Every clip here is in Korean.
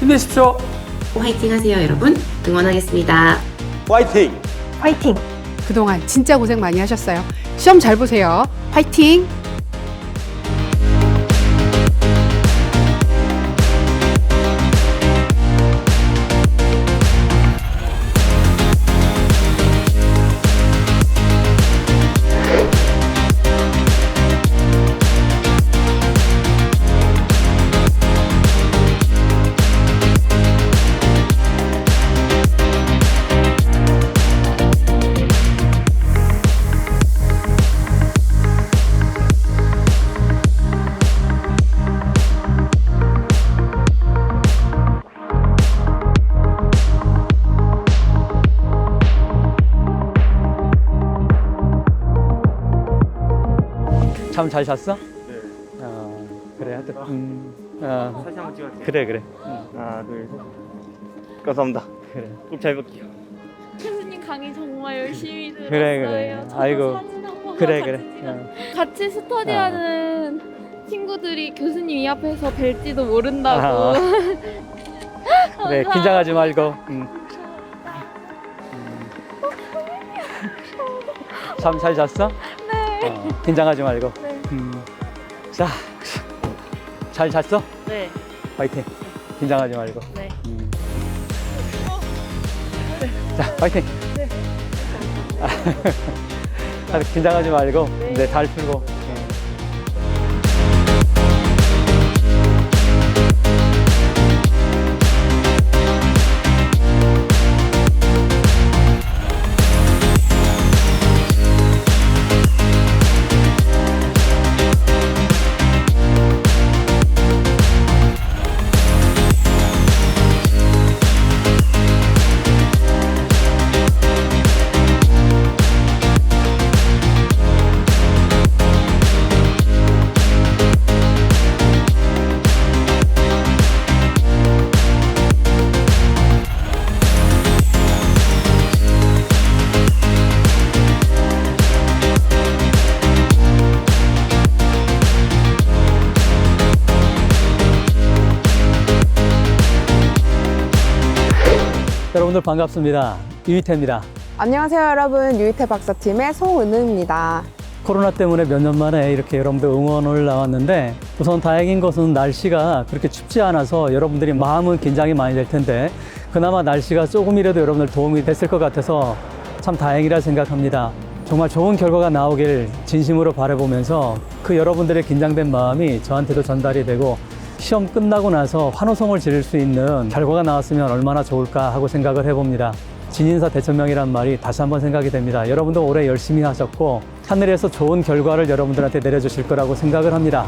힘내십시오. 화이팅 하세요, 여러분. 응원하겠습니다. 화이팅! 화이팅! 그동안 진짜 고생 많이 하셨어요. 시험 잘 보세요. 화이팅! 잠 잘 잤어? 네. 어, 그래, 하여튼. 음, 어, 사진 한번 찍을게요. 그래, 그래. 하나, 둘, 셋. 감사합니다. 그래. 꼭 잘 볼게요. 교수님 강의 정말 열심히 들었어요. 그래, 그래. 저도 아이고. 사진 한 번만 그래, 같이 그래. 찍어- 어. 같이 스터디하는 친구들이 교수님 이 앞에서 뵐지도 모른다고. 아. 그래, 긴장하지 말고. 음. 잠 잘 잤어? 네. 어, 긴장하지 말고. 네. 음. 자, 잘 잤어? 네. 화이팅. 긴장하지 말고. 네. 음. 자, 화이팅. 아, 긴장하지 말고, 네, 잘 풀고. 여러분들 반갑습니다. 유이태입니다. 안녕하세요 여러분 유이태 박사팀의 송은우입니다. 코로나 때문에 몇 년 만에 이렇게 여러분들 응원을 나왔는데 우선 다행인 것은 날씨가 그렇게 춥지 않아서 여러분들이 마음은 긴장이 많이 될 텐데 그나마 날씨가 조금이라도 여러분들 도움이 됐을 것 같아서 참 다행이라 생각합니다. 정말 좋은 결과가 나오길 진심으로 바라보면서 그 여러분들의 긴장된 마음이 저한테도 전달이 되고 시험 끝나고 나서 환호성을 지를 수 있는 결과가 나왔으면 얼마나 좋을까 하고 생각을 해봅니다. 진인사 대천명이란 말이 다시 한번 생각이 됩니다. 여러분도 올해 열심히 하셨고 하늘에서 좋은 결과를 여러분들한테 내려주실 거라고 생각을 합니다.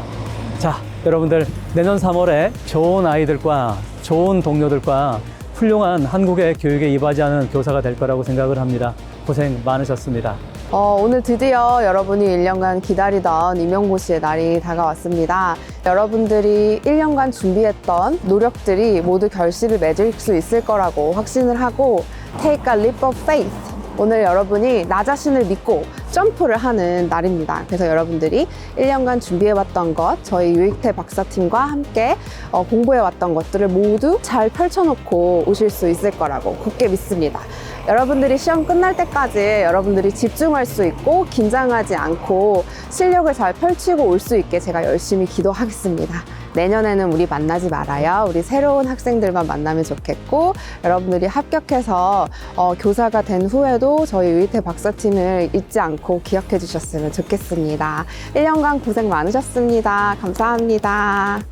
자, 여러분들 내년 3월에 좋은 아이들과 좋은 동료들과 훌륭한 한국의 교육에 이바지하는 교사가 될 거라고 생각을 합니다. 고생 많으셨습니다. 어, 오늘 드디어 여러분이 1년간 기다리던 임용고시의 날이 다가왔습니다. 여러분들이 1년간 준비했던 노력들이 모두 결실을 맺을 수 있을 거라고 확신을 하고 Take a leap of faith. 오늘 여러분이 나 자신을 믿고 점프를 하는 날입니다. 그래서 여러분들이 1년간 준비해왔던 것, 저희 유익태 박사팀과 함께 어, 공부해왔던 것들을 모두 잘 펼쳐놓고 오실 수 있을 거라고 굳게 믿습니다. 여러분들이 시험 끝날 때까지 여러분들이 집중할 수 있고 긴장하지 않고 실력을 잘 펼치고 올 수 있게 제가 열심히 기도하겠습니다. 내년에는 우리 만나지 말아요. 우리 새로운 학생들만 만나면 좋겠고 여러분들이 합격해서 어, 교사가 된 후에도 저희 유이태 박사팀을 잊지 않고 기억해 주셨으면 좋겠습니다. 1년간 고생 많으셨습니다. 감사합니다.